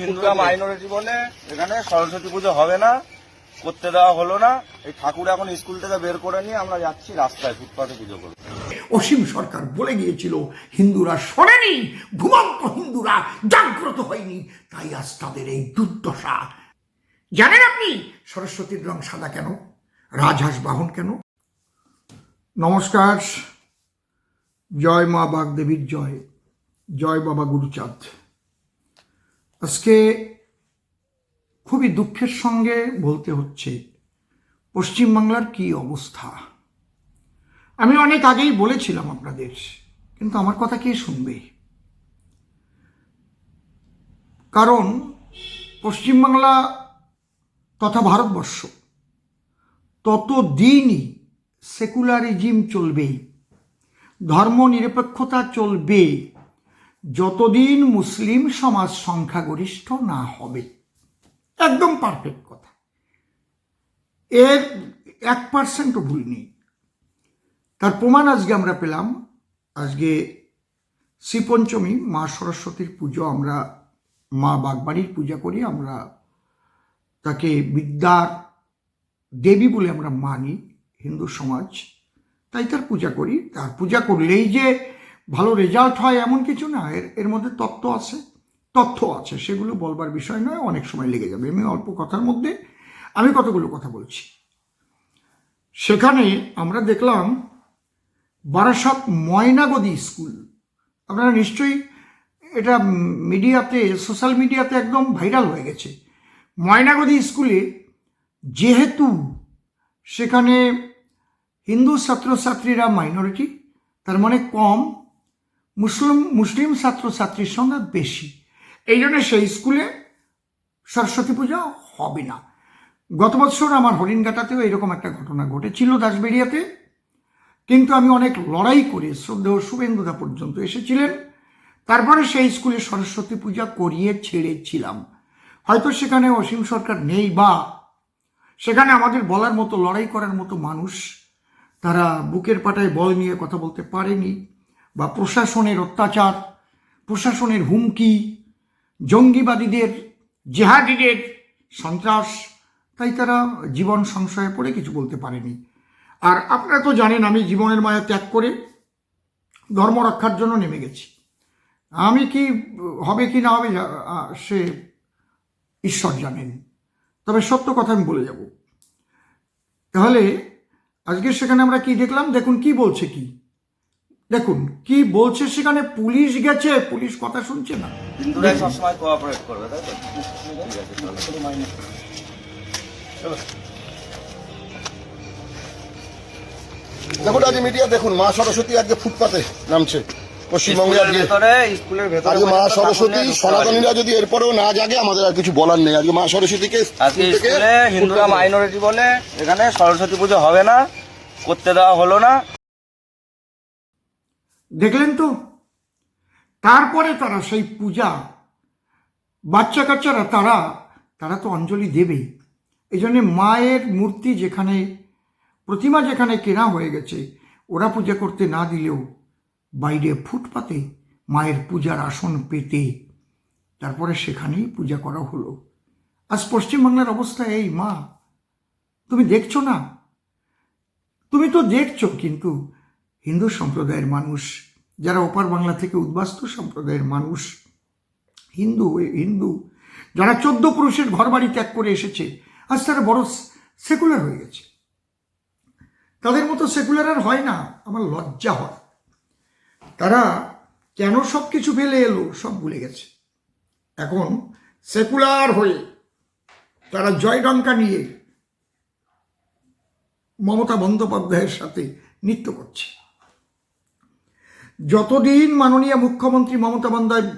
হিন্দুরা মাইনরিটি বলে এখানে সরস্বতী পুজো হবে না, করতে দেওয়া হলো না। এই ঠাকুর এখন স্কুল থেকে বের করে নিয়ে আমরা যাচ্ছি রাস্তায়, ফুটপাতে পুজো করব অসীম সরকার বলে গিয়েছিল, হিন্দুরা শোনেনি ঘুমন্ত হিন্দুরা জাগ্রত হয়নি, তাই আজ তাদের এই দুর্দশা। জানেন আপনি সরস্বতীর রং সাদা কেন? রাজহাঁস বাহন কেন? নমস্কার, জয় মা বাগদেবীর জয়। জয় বাবা গুরুচাঁদ। আজকে খুবই দুঃখের সঙ্গে বলতে হচ্ছে, পশ্চিমবাংলার কি অবস্থা? আমি অনেক আগেই বলেছিলাম আপনাদের, কিন্তু আমার কথা কে শুনবে? কারণ পশ্চিমবাংলা তথা ভারতবর্ষ ততদিনই সেকুলারিজম চলবে ধর্ম নিরপেক্ষতা চলবে যতদিন মুসলিম সমাজ সংখ্যাগরিষ্ঠ না হবে। একদম পারফেক্ট কথা। এর এক পার্সেন্টও ভুল নেই। তার প্রমাণ আজকে আমরা পেলাম। আজকে শ্রীপঞ্চমী মা সরস্বতীর পুজো আমরা, মা বাগবাড়ির পূজা করি, আমরা তাকে বিদ্যার দেবী বলে আমরা মানি হিন্দু সমাজ। তাই তার পূজা করি। তার পূজা করলেই যে ভালো রেজাল্ট হয় এমন কিছু না। এর এর মধ্যে তত্ত্ব আছে। তথ্য আছে। সেগুলো বলবার বিষয় নয়, অনেক সময় লেগে যাবে। আমি অল্প কথার মধ্যে আমি কতগুলো কথা বলছি। সেখানে আমরা দেখলাম বারাসাত ময়নাগদি স্কুল। আপনারা নিশ্চয়ই এটা মিডিয়াতে, সোশ্যাল মিডিয়াতে একদম ভাইরাল হয়ে গেছে। ময়নাগদি স্কুলে যেহেতু সেখানে হিন্দু ছাত্রছাত্রীরা মাইনরিটি তার মানে কম মুসলিম মুসলিম ছাত্রছাত্রীর সংখ্যা বেশি। এই জন্য সেই স্কুলে সরস্বতী পূজা হবে না। গত বছর আমার হরিণঘাটাতেও এরকম একটা ঘটনা ঘটেছিল দাসবেরিয়াতে কিন্তু আমি অনেক লড়াই করে শ্রদ্ধেয় শুভেন্দুদা পর্যন্ত এসেছিলেন। তারপরে সেই স্কুলে সরস্বতী পূজা করিয়ে ছেড়েছিলাম। হয়তো সেখানে অসীম সরকার নেই বা সেখানে আমাদের বলার মতো, লড়াই করার মতো মানুষ তারা বুকের পাটায় বল নিয়ে কথা বলতে পারেনি। বা প্রশাসনের অত্যাচার, প্রশাসনের হুমকি, জঙ্গিবাদীদের, জেহাদিদের সন্ত্রাস, তাই তারা জীবন সংশয়ে পড়ে কিছু বলতে পারেনি। আর আপনারা তো জানেন, আমি জীবনের মায়া ত্যাগ করে ধর্ম রক্ষার জন্য নেমে গেছি। আমি কি হবে কি না হবে সে ঈশ্বর জানেন। তবে সত্য কথা আমি বলে যাব। তাহলে আজকে সেখানে আমরা কি দেখলাম? দেখুন কি বলছে কি? দেখুন কি বলছে সেখানে পুলিশ গেছে? পুলিশ কথা শুনছে না। হিন্দুরাই সবসময় কোঅপারেট করবে তাই তো? ঠিক আছে চলো। দেখুন আজকে মিডিয়া দেখুন মা সরস্বতী আজকে ফুটপাতে নামছে। পশ্চিমবঙ্গে আজকে ভেতরে স্কুলের ভেতরে আজকে মা সরস্বতী সনাতনীরা যদি এরপরেও না জাগে আমাদের আর কিছু বলার নেই। আজকে মা সরস্বতীকে হিন্দুরা মাইনরিটি বলে এখানে সরস্বতী পুজো হবে না করতে দেওয়া হলো না। দেখলেন তো? তারপরে তারা সেই পূজা বাচ্চা কাচ্চারা তারা তারা তো অঞ্জলি দেবেই এই জন্যে মায়ের মূর্তি যেখানে, প্রতিমা যেখানে কেনা হয়ে গেছে, ওরা পূজা করতে না দিলেও বাইরে ফুটপাতে মায়ের পূজার আসন পেতে। তারপরে সেখানেই পূজা করা হলো। আজ পশ্চিমবাংলার অবস্থা এই, মা। তুমি দেখছ না? তুমি তো দেখছ কিন্তু হিন্দু সম্প্রদায়ের মানুষ, যারা ওপার বাংলা থেকে উদ্বাস্তু সম্প্রদায়ের মানুষ, হিন্দু হিন্দু, যারা চোদ্দ পুরুষের ঘরবাড়ি ত্যাগ করে এসেছে, আজ তারা বড় সেকুলার হয়ে গেছে। তাদের মতো সেকুলার আর হয় না, আমার লজ্জা হয়। তারা কেন সব কিছু ফেলে এলো, সব ভুলে গেছে। এখন সেকুলার হয়ে তারা জয়ডঙ্কা নিয়ে মমতা বন্দ্যোপাধ্যায়ের সাথে নৃত্য করছে। যতদিন মাননীয় মুখ্যমন্ত্রী মমতা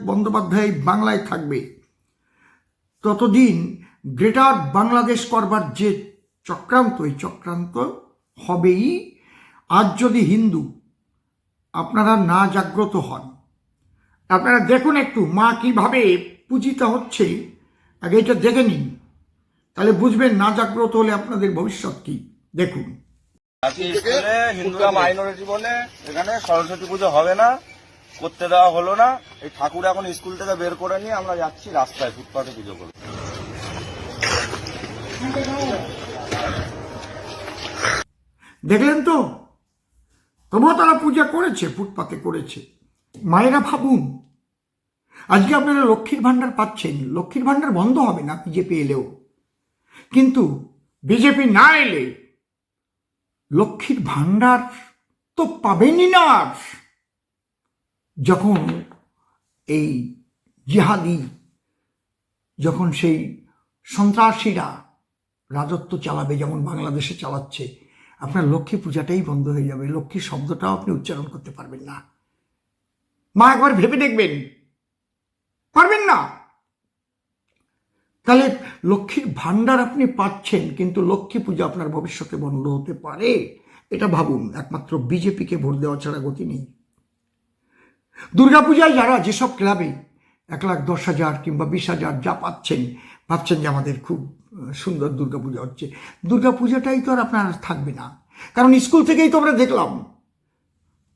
বন্দ্যোপাধ্যায় বাংলায় থাকবে, ততদিন গ্রেটার বাংলাদেশ করবার যে চক্রান্ত, এই চক্রান্ত হবেই। আজ যদি হিন্দু আপনারা না জাগ্রত হন, আপনারা দেখুন একটু, মা কীভাবে পূজিতা হচ্ছে। আগে এটা দেখে নিন, তাহলে বুঝবেন না জাগ্রত হলে আপনাদের ভবিষ্যৎ কি। দেখুন। স্কুলে হিন্দুরা মাইনরিটি বলে এখানে সরস্বতী পুজো হবে না করতে দেওয়া হলো না। এই ঠাকুর এখন স্কুল থেকে বের করে নিয়ে আমরা যাচ্ছি রাস্তায় ফুটপাতে পুজো করতে। দেখলেন তো? তবুও তারা পূজা করেছে ফুটপাতে করেছে। মায়েরা ভাবুন আজকে আপনারা লক্ষ্মীর ভাণ্ডার পাচ্ছেন। লক্ষ্মীর ভাণ্ডার বন্ধ হবে না বিজেপি এলেও। কিন্তু বিজেপি না এলে লক্ষ্মীর ভাণ্ডার তো পাবেনই না। যখন এই জিহাদি, যখন সেই সন্ত্রাসীরা রাজত্ব চালাবে, যেমন বাংলাদেশে চালাচ্ছে, আপনার লক্ষ্মী পূজাটাই বন্ধ হয়ে যাবে। লক্ষ্মী শব্দটাও আপনি উচ্চারণ করতে পারবেন না। মা একবার ভেবে দেখবেন। পারবেন না? তাহলে লক্ষ্মীর ভাণ্ডার আপনি পাচ্ছেন, কিন্তু লক্ষ্মী পূজা আপনার ভবিষ্যতে বন্ধ হতে পারে। এটা ভাবুন, একমাত্র বিজেপিকে ভোট দেওয়া ছাড়া গতি নেই। দুর্গাপূজায় যারা যেসব ক্লাবে এক লাখ দশ হাজার কিংবা বিশ হাজার যা পাচ্ছেন, ভাবছেন যে আমাদের খুব সুন্দর দুর্গাপূজা হচ্ছে, দুর্গাপূজাটাই তো আর আপনার থাকবে না। কারণ স্কুল থেকেই তো আমরা দেখলাম,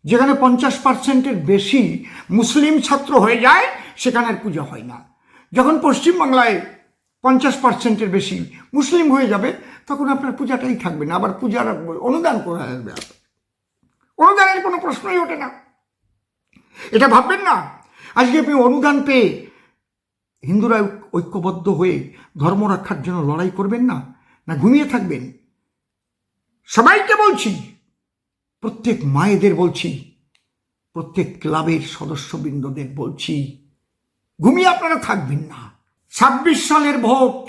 যেখানে পঞ্চাশ পার্সেন্টের বেশি মুসলিম ছাত্র হয়ে যায়, সেখানে আর পূজা হয় না। যখন পশ্চিমবাংলায় পঞ্চাশ পার্সেন্টের বেশি মুসলিম হয়ে যাবে, তখন আপনার পূজাটাই থাকবে না। আবার পূজার অনুদান করে আসবে অনুদানের কোনো প্রশ্নই ওঠে না। এটা ভাববেন না। আজকে আপনি অনুদান পেয়ে হিন্দুরা ঐক্যবদ্ধ হয়ে ধর্ম রক্ষার জন্য লড়াই করবেন না না ঘুমিয়ে থাকবেন? সবাইকে বলছি, প্রত্যেক মায়েদের বলছি, প্রত্যেক ক্লাবের সদস্যবৃন্দদের বলছি, ঘুমিয়ে আপনারা থাকবেন না। ছাব্বিশ সালের ভোট,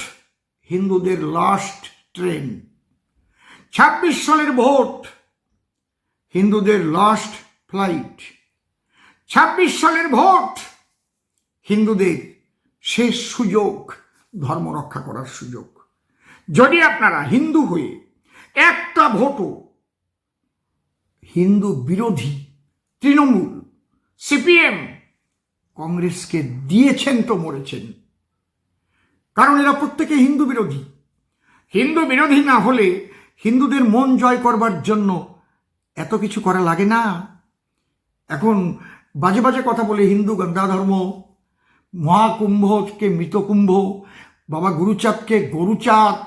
হিন্দুদের লাস্ট ট্রেন ছাব্বিশ সালের ভোট, হিন্দুদের লাস্ট ফ্লাইট ছাব্বিশ সালের ভোট, হিন্দুদের শেষ সুযোগ, ধর্ম রক্ষা করার সুযোগ। যদি আপনারা হিন্দু হয়ে একটা ভোটও হিন্দু বিরোধী তৃণমূল, সিপিএম, কংগ্রেসকে দিয়েছেন তো মরেছেন কারণ এরা প্রত্যেকে হিন্দু বিরোধী। হিন্দু বিরোধী না হলে হিন্দুদের মন জয় করবার জন্য এত কিছু করা লাগে না। এখন বাজে বাজে কথা বলে হিন্দু গঙ্গা ধর্ম মহাকুম্ভকে মৃতকুম্ভ, বাবা গুরুচাঁদকে গরুচাঁদ,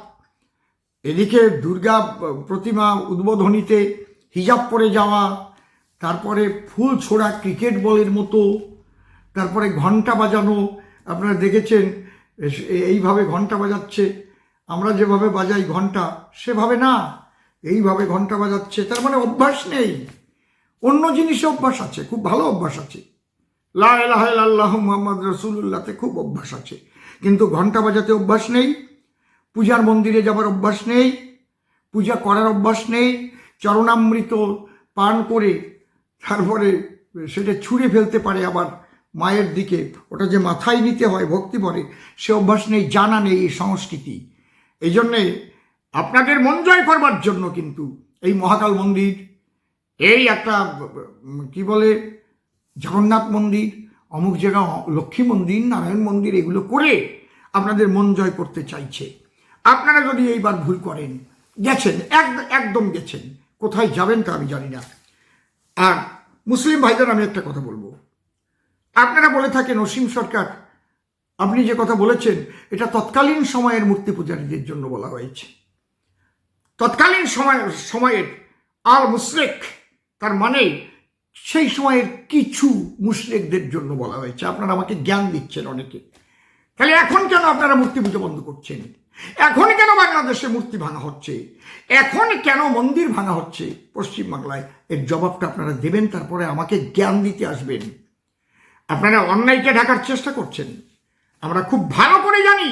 এদিকে দুর্গা প্রতিমা উদ্বোধনীতে হিজাব পরে যাওয়া, তারপরে ফুল ছোড়া ক্রিকেট বলের মতো, তারপরে ঘণ্টা বাজানো, আপনারা দেখেছেন এইভাবে ঘণ্টা বাজাচ্ছে। আমরা যেভাবে বাজাই ঘণ্টা সেভাবে না। এইভাবে ঘণ্টা বাজাচ্ছে, তার মানে অভ্যাস নেই। অন্য জিনিসে অভ্যাস আছে, খুব ভালো অভ্যাস আছে। লা ইলাহা ইল্লাল্লাহু মুহাম্মদ রসুল্লাহতে খুব অভ্যাস আছে। কিন্তু ঘণ্টা বাজাতে অভ্যাস নেই, পূজার মন্দিরে যাবার অভ্যাস নেই, পূজা করার অভ্যাস নেই, চরণামৃত পান করে তারপরে সেটা ছুঁড়ে ফেলতে পারে আবার মায়ের দিকে, ওটা যে মাথায় নিতে হয়, ভক্তি পরে, সে অভ্যাস নেই, জানা নেই এই সংস্কৃতি। এই জন্যে আপনাদের মন জয় করবার জন্য কিন্তু এই মহাকাল মন্দির, এই একটা, কি বলে, জগন্নাথ মন্দির, অমুক জায়গা, লক্ষ্মী মন্দির, নারায়ণ মন্দির, এগুলো করে আপনাদের মন জয় করতে চাইছে। আপনারা যদি এইবার ভুল করেন, গেছেন, এক- একদম গেছেন, কোথায় যাবেন তা আমি জানি না। আর মুসলিম ভাইদের আমি একটা কথা বলব। আপনারা বলে থাকেন, অসীম সরকার, আপনি যে কথা বলেছেন, এটা তৎকালীন সময়ের মূর্তি পূজারীদের জন্য বলা হয়েছে। তৎকালীন সময়, সময়ের আল মুসলেক তার মানে সেই সময়ের কিছু মুসলেকদের জন্য বলা হয়েছে। আপনারা আমাকে জ্ঞান দিচ্ছেন অনেকে। তাহলে এখন কেন আপনারা মূর্তি পুজো বন্ধ করছেন? এখন কেন বাংলাদেশে মূর্তি ভাঙা হচ্ছে? এখন কেন মন্দির ভাঙা হচ্ছে? পশ্চিমবাংলায় এর জবাবটা আপনারা দেবেন, তারপরে আমাকে জ্ঞান দিতে আসবেন। আপনারা অন্যায়কে ঢাকার চেষ্টা করছেন। আমরা খুব ভালো করে জানি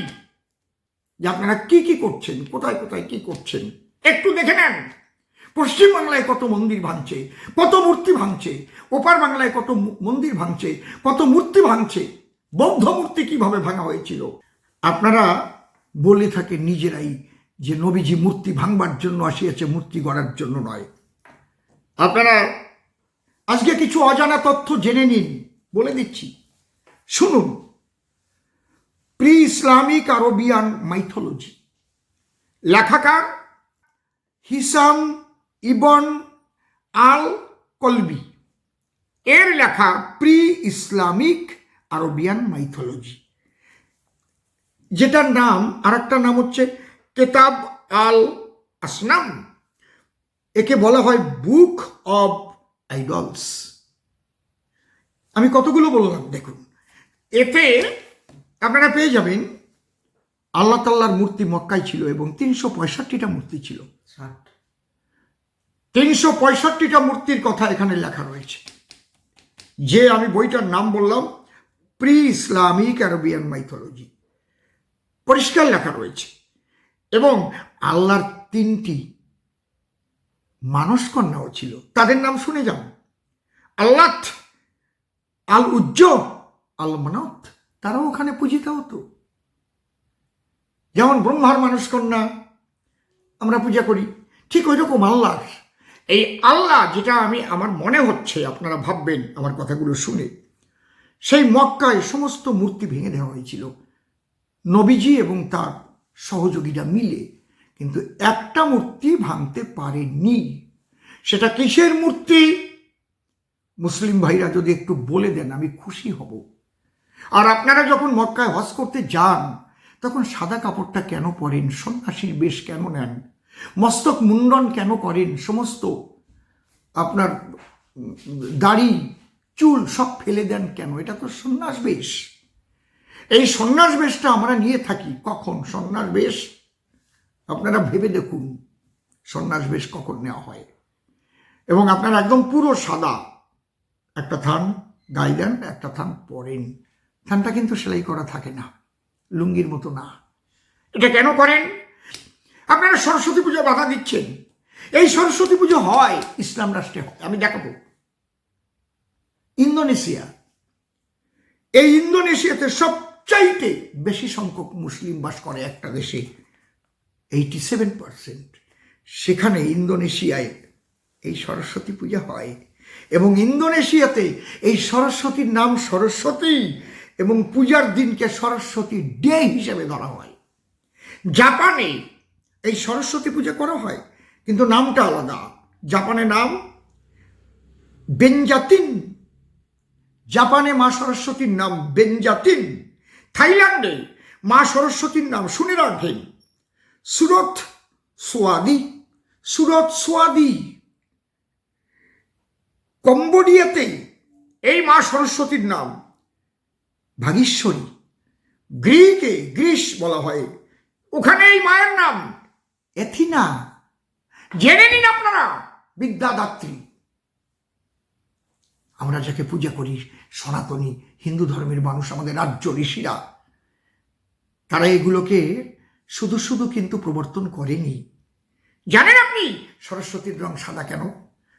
যে আপনারা কি কি করছেন, কোথায় কোথায় কি করছেন। একটু দেখে নেন, পশ্চিমবাংলায় কত মন্দির ভাঙছে, কত মূর্তি ভাঙছে, ওপার বাংলায় কত মন্দির ভাঙছে, কত মূর্তি ভাঙছে, বৌদ্ধ মূর্তি কীভাবে ভাঙা হয়েছিল? আপনারা বলে থাকেন নিজেরাই যে নবীজি মূর্তি ভাঙবার জন্য আসিয়াছে, মূর্তি গড়ার জন্য নয়। আপনারা আজকে কিছু অজানা তথ্য জেনে নিন। বলে দিচ্ছি। শুনুন প্রি ইসলামিক আরবিয়ান মাইথোলজি লেখাকার হিসাম ইবন আল কলবি এর লেখা প্রি ইসলামিক আরবিয়ান মাইথোলজি যেটার নাম আর একটা নাম হচ্ছে কেতাব আল আসনাম একে বলা হয় বুক অব আইডলস আমি কতগুলো বললাম? দেখুন। এতে আপনারা পেয়ে যাবেন আল্লাহ তাল্লার মূর্তি মক্কায় ছিল এবং তিনশো পঁয়ষট্টিটা মূর্তি ছিল। তিনশো পঁয়ষট্টিটা মূর্তির কথা এখানে লেখা রয়েছে। যে আমি বইটার নাম বললাম প্রি ইসলামিক আরবিয়ান মাইথোলজি। পরিষ্কার লেখা রয়েছে। এবং আল্লাহর তিনটি মানস কন্যাও ছিল। তাদের নাম শুনে যান। আল্লাহ আল উজ্জ আল মানত, তারাও ওখানে পূজিত হতো। যেমন ব্রহ্মার মানুষ কন্যা আমরা পূজা করি, ঠিক ওই রকম আল্লাহ এই আল্লাহ যেটা আমি, আমার মনে হচ্ছে, আপনারা ভাববেন, আমার কথাগুলো শুনে, সেই মক্কায় সমস্ত মূর্তি ভেঙে দেওয়া হয়েছিল। নবীজি এবং তার সহযোগীরা মিলে, কিন্তু একটা মূর্তি ভাঙতে পারেনি সেটা কিসের মূর্তি? মুসলিম ভাইরা যদি একটু বলে দেন, আমি খুশি হব। আর আপনারা যখন মক্কায় হজ করতে যান, তখন সাদা কাপড়টা কেন পরেন? সন্ন্যাসীর বেশ কেন নেন? মস্তক মুন্ডন কেন করেন? সমস্ত আপনার দাড়ি, চুল সব ফেলে দেন কেন? এটা তো সন্ন্যাস বেশ। এই সন্ন্যাস বেশটা আমরা নিয়ে থাকি কখন? সন্ন্যাস বেশ, আপনারা ভেবে দেখুন, সন্ন্যাস বেশ কখন নেওয়া হয়। এবং আপনারা একদম পুরো সাদা। একটা থান গায়ে দেন একটা থান পরেন থানটা কিন্তু সেলাই করা থাকে না, লুঙ্গির মতো না। এটা কেন করেন? আপনারা সরস্বতী পুজো বাধা দিচ্ছেন। এই সরস্বতী পুজো হয় ইসলাম রাষ্ট্রে হয়। আমি দেখাবো। ইন্দোনেশিয়া। এই ইন্দোনেশিয়াতে সবচাইতে বেশি সংখ্যক মুসলিম বাস করে একটা দেশে এইটি সেভেন পার্সেন্ট সেখানে ইন্দোনেশিয়ায় এই সরস্বতী পূজা হয়। এবং ইন্দোনেশিয়াতে এই সরস্বতীর নাম সরস্বতী এবং পূজার দিনকে সরস্বতী ডে হিসেবে ধরা হয়। জাপানে এই সরস্বতী পূজা করা হয়, কিন্তু নামটা আলাদা। জাপানে নাম বেঞ্জাতিন জাপানে মা সরস্বতীর নাম বেঞ্জাতিন থাইল্যান্ডে মা সরস্বতীর নাম শুনে রাখেন সুরত সোয়াদি। সুরত সোয়াদি কম্বোডিয়াতে এই মা সরস্বতীর নাম। ভাগীশ্বরী, গ্রিকে গ্রীস বলা হয়। ওখানে এই মায়ের নাম। এথিনা। জেনে নিন আপনারা, বিদ্যাদাত্রী। আমরা যাকে পূজা করি, সনাতনী হিন্দু ধর্মের মানুষ, আমাদের রাজ্য ঋষিরা, তারা এগুলোকে শুধু শুধু কিন্তু প্রবর্তন করেনি। জানেন আপনি সরস্বতীর রং সাদা কেন?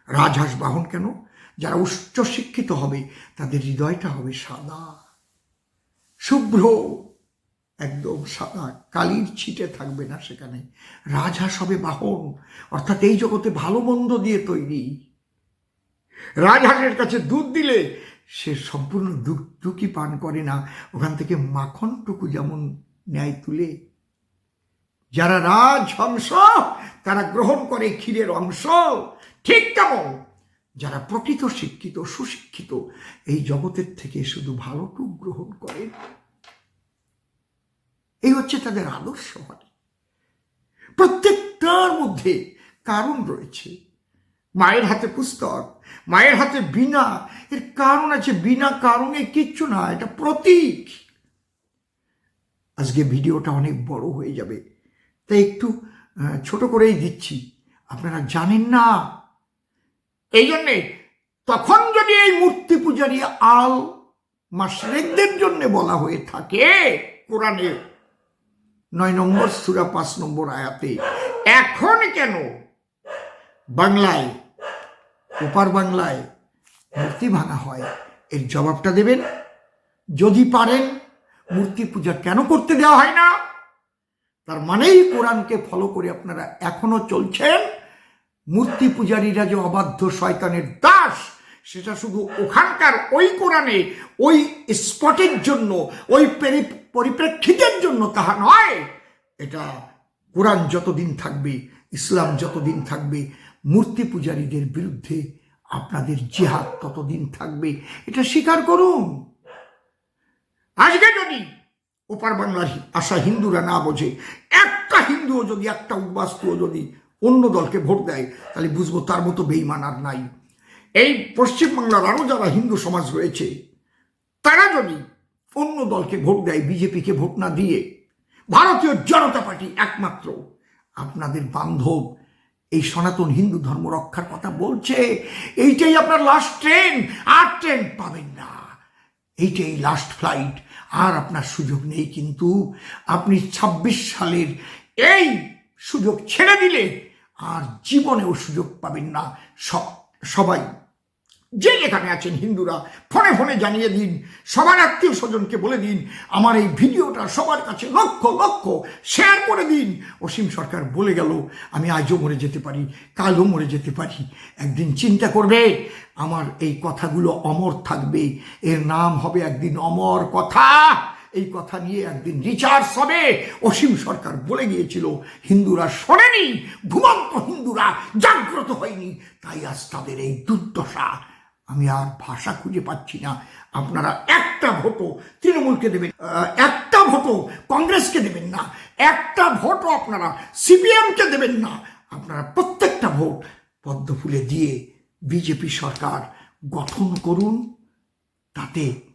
রাজহাঁস বাহন কেন? যারা উচ্চ শিক্ষিত হবে, তাদের হৃদয়টা হবে সাদা। শুভ্র, একদম সাদা। কালির ছিটে থাকবে না সেখানে। রাজহাঁস হবে বাহন। অর্থাৎ এই জগতে ভালো মন্দ দিয়ে তৈরি। রাজহাঁসের কাছে দুধ দিলে সে সম্পূর্ণ দুধটুকি পান করে না। ওখান থেকে মাখনটুকু যেমন ন্যায় তুলে। যারা রাজহংস, তারা গ্রহণ করে ক্ষীরের অংশ। ঠিক তেমন। যারা প্রকৃত শিক্ষিত, সুশিক্ষিত, এই জগতের থেকে শুধু ভালোটুক গ্রহণ করেন এই হচ্ছে তাদের আদর্শ হয় প্রত্যেকটার মধ্যে কারণ রয়েছে। মায়ের হাতে পুস্তক, মায়ের হাতে বিনা এর কারণ আছে। বিনা কারণে কিচ্ছু না, এটা প্রতীক। আজকে ভিডিওটা অনেক বড় হয়ে যাবে। তাই একটু ছোট করেই দিচ্ছি। আপনারা জানেন না এই জন্যে তখন যদি এই মূর্তি পূজারী আল মাসরেকদের জন্য বলা হয়ে থাকে, কোরআনে নয় নম্বর সুরা পাঁচ নম্বর আয়াতে, এখন কেন বাংলায়, ওপার বাংলায় মূর্তি ভাঙা হয়? এর জবাবটা দেবেন। যদি পারেন, মূর্তি পূজা কেন করতে দেওয়া হয় না? তার মানেই কোরআনকে ফলো করে আপনারা এখনও চলছেন। মূর্তি পূজারীরা যে অবাধ্য শয়তানের দাস, সেটা শুধু ওখানকার ওই কোরআনে, ওই স্পটের জন্য, ওই পেরি- পরিপ্রেক্ষিতের জন্য তাহা নয়। এটা কোরআন যতদিন থাকবে, ইসলাম যতদিন থাকবে, মূর্তি পূজারীদের বিরুদ্ধে আপনাদের জিহাদ ততদিন থাকবে, এটা স্বীকার করুন। আজকে যদি ওপার বাংলার আসা হিন্দুরা না বোঝে, একটা হিন্দুও যদি, একটা উদ্বাস্তুও যদি অন্য দলকে ভোট দেয়, তাহলে বুঝব তার মতো বেইমান আর নাই। এই পশ্চিমবাংলার আরও যারা হিন্দু সমাজ রয়েছে, তারা যদি অন্য দলকে ভোট দেয়, বিজেপিকে ভোট না দিয়ে, ভারতীয় জনতা পার্টি একমাত্র, আপনাদের বান্ধব এই সনাতন হিন্দু ধর্ম রক্ষার কথা বলছে, এইটাই আপনার লাস্ট ট্রেন আর ট্রেন পাবেন না। এইটাই লাস্ট ফ্লাইট আর আপনার সুযোগ নেই কিন্তু, আপনি ২৬ সালের এই সুযোগ ছেড়ে দিলে আর জীবনেও সুযোগ পাবেন না সবাই। যে যেখানে আছেন হিন্দুরা, ফোনে ফোনে জানিয়ে দিন, সবার আত্মীয় স্বজনকে বলে দিন, আমার এই ভিডিওটা সবার কাছে লক্ষ লক্ষ শেয়ার করে দিন। অসীম সরকার বলে গেল, আমি আজও মরে যেতে পারি, কালও মরে যেতে পারি। একদিন চিন্তা করবে, আমার এই কথাগুলো অমর থাকবে। এর নাম হবে একদিন অমর কথা। এই কথা নিয়ে একদিন রিচার্জ হবে। অসীম সরকার বলে গিয়েছিল, হিন্দুরা শোনেনি, ঘুমন্ত হিন্দুরা জাগ্রত হয়নি। তাই আজ তাদের এই দুর্দশা। আমি আর ভাষা খুঁজে পাচ্ছি না। আপনারা একটা ভোটও তৃণমূলকে দেবেন একটা ভোটও কংগ্রেসকে দেবেন না। একটা ভোটও আপনারা সিপিএমকে দেবেন না। আপনারা প্রত্যেকটা ভোট পদ্মফুলে দিয়ে বিজেপি সরকার গঠন করুন। তাতে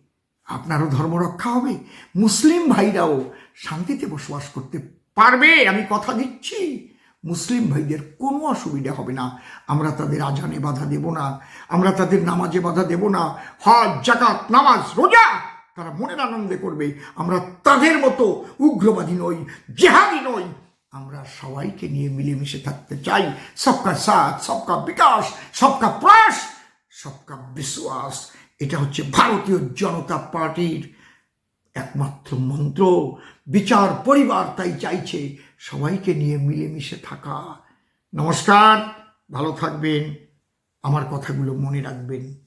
আপনারও ধর্ম রক্ষা হবে। মুসলিম ভাইরাও শান্তিতে বসবাস করতে পারবে, আমি কথা দিচ্ছি। মুসলিম ভাইদের কোনো অসুবিধা হবে না। আমরা তাদের আজানে বাধা দেব না। আমরা তাদের নামাজে বাধা দেব না। হজ জাকাত নামাজ, রোজা তারা মনের আনন্দে করবে। আমরা তাদের মতো উগ্রবাদী নই, জেহাদি নই। আমরা সবাইকে নিয়ে মিলেমিশে থাকতে চাই। সবকা সাথ, সবকা বিকাশ, সবকা প্রয়াস, সবকা বিশ্বাস। এটা হচ্ছে ভারতীয় জনতা পার্টির একমাত্র মন্ত্র। বিচার পরিবার তাই চাইছে সবাইকে নিয়ে মিলেমিশে থাকা। নমস্কার, ভালো থাকবেন, আমার কথাগুলো মনে রাখবেন।